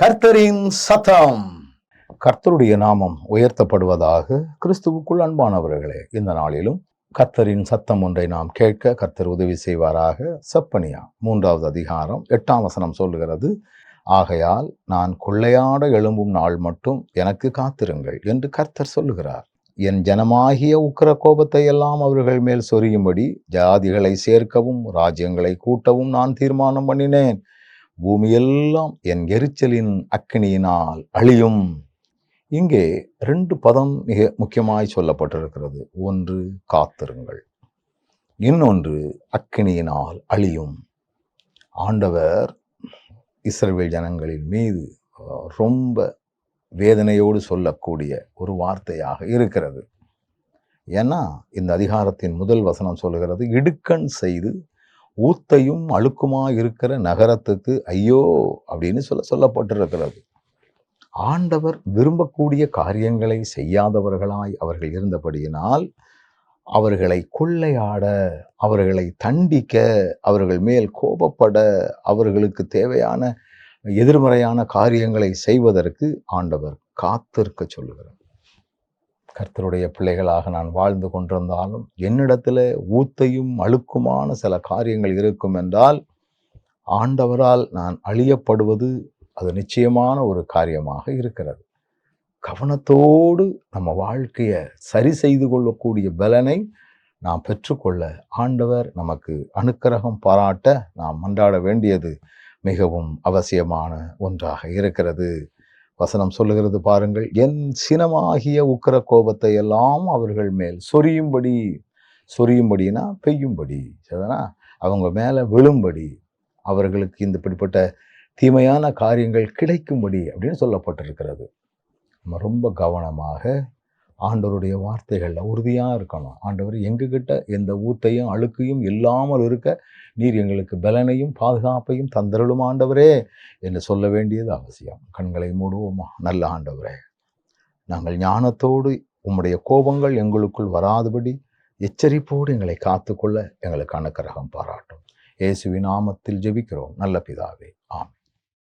கர்த்தரின் சத்தம். கர்த்தருடைய நாமம் உயர்த்தப்படுவதாக கிறிஸ்துவுக்குள் அன்பானவர்களே இந்த நாளிலும் கர்த்தரின் சத்தம் ஒன்றை நாம் கேட்க கர்த்தர் உதவி செய்வாராக. செப்பனியா மூன்றாவது அதிகாரம் எட்டாம் வசனம் சொல்லுகிறது ஆகையால் நான் கொள்ளையாட எழும்பும் நாள் மட்டும் எனக்கு காத்திருங்கள் என்று கர்த்தர் சொல்லுகிறார். என் ஜனமாகிய உக்கிர கோபத்தை எல்லாம் அவர்கள் மேல் சொரியும்படி ஜாதிகளை சேர்க்கவும் ராஜ்யங்களை கூட்டவும் நான் தீர்மானம் பண்ணினேன். பூமியெல்லாம் என் எரிச்சலின் அக்கினியினால் அழியும். இங்கே ரெண்டு பதம் மிக முக்கியமாய் சொல்லப்பட்டிருக்கிறது. ஒன்று காத்திருங்கள். இன்னொன்று அக்கினியினால் அழியும். ஆண்டவர் இஸ்ரேல் ஜனங்களின் மீது ரொம்ப வேதனையோடு சொல்லக்கூடிய ஒரு வார்த்தையாக இருக்கிறது. ஏன்னா இந்த அதிகாரத்தின் முதல் வசனம் சொல்லுகிறது இடுக்கண் செய்து ஊத்தையும் அழுக்குமா இருக்கிற நகரத்துக்கு ஐயோ அப்படின்னு சொல்ல சொல்லப்பட்டிருக்கிறது. ஆண்டவர் விரும்பக்கூடிய காரியங்களை செய்யாதவர்களாய் அவர்கள் இருந்தபடியினால் அவர்களை கொள்ளையாட அவர்களை தண்டிக்க அவர்கள் மேல் கோபப்பட அவர்களுக்கு தேவையான எதிர்மறையான காரியங்களை செய்வதற்கு ஆண்டவர் காத்திருக்க சொல்லுகிறார். கர்த்தருடைய பிள்ளைகளாக நான் வாழ்ந்து கொண்டிருந்தாலும் என்னிடத்தில் ஊத்தையும் அழுக்குமான சில காரியங்கள் இருக்கும் என்றால் ஆண்டவரால் நான் அழியப்படுவது அது நிச்சயமான ஒரு காரியமாக இருக்கிறது. கவனத்தோடு நம்ம வாழ்க்கையை சரி செய்து கொள்ளக்கூடிய பலனை நாம் பெற்றுக்கொள்ள ஆண்டவர் நமக்கு அனுக்கிரகம் பாராட்ட நாம் மன்றாட வேண்டியது மிகவும் அவசியமான ஒன்றாக இருக்கிறது. வசனம் சொல்லுகிறது பாருங்கள் என் சினமாகிய உக்கிர கோபத்தை எல்லாம் அவர்கள் மேல் சொரியும்படி சொரியும்படினா பெய்யும்படி. சரிதானா? அவங்க மேலே விழும்படி அவர்களுக்கு இந்த இப்படிப்பட்ட தீமையான காரியங்கள் கிடைக்கும்படி அப்படின்னு சொல்லப்பட்டிருக்கிறது. நம்ம ரொம்ப கவனமாக ஆண்டவருடைய வார்த்தைகளில் உறுதியாக இருக்கணும். ஆண்டவர் எங்ககிட்ட எந்த ஊத்தையும் அழுக்கையும் இல்லாமல் இருக்க நீர் எங்களுக்கு பலனையும் பாதுகாப்பையும் தந்தருளும் ஆண்டவரே என்று சொல்ல வேண்டியது அவசியம். கண்களை மூடுவோமா? நல்ல ஆண்டவரே நாங்கள் ஞானத்தோடு உம்முடைய கோபங்கள் எங்களுக்குள் வராதபடி எச்சரிப்போடு எங்களை காத்துக்கொள்ள எங்களுக்கு அனுக்கிரகம் பாராட்டும். இயேசுவின் நாமத்தில் ஜெபிக்கிறோம். நல்ல பிதாவே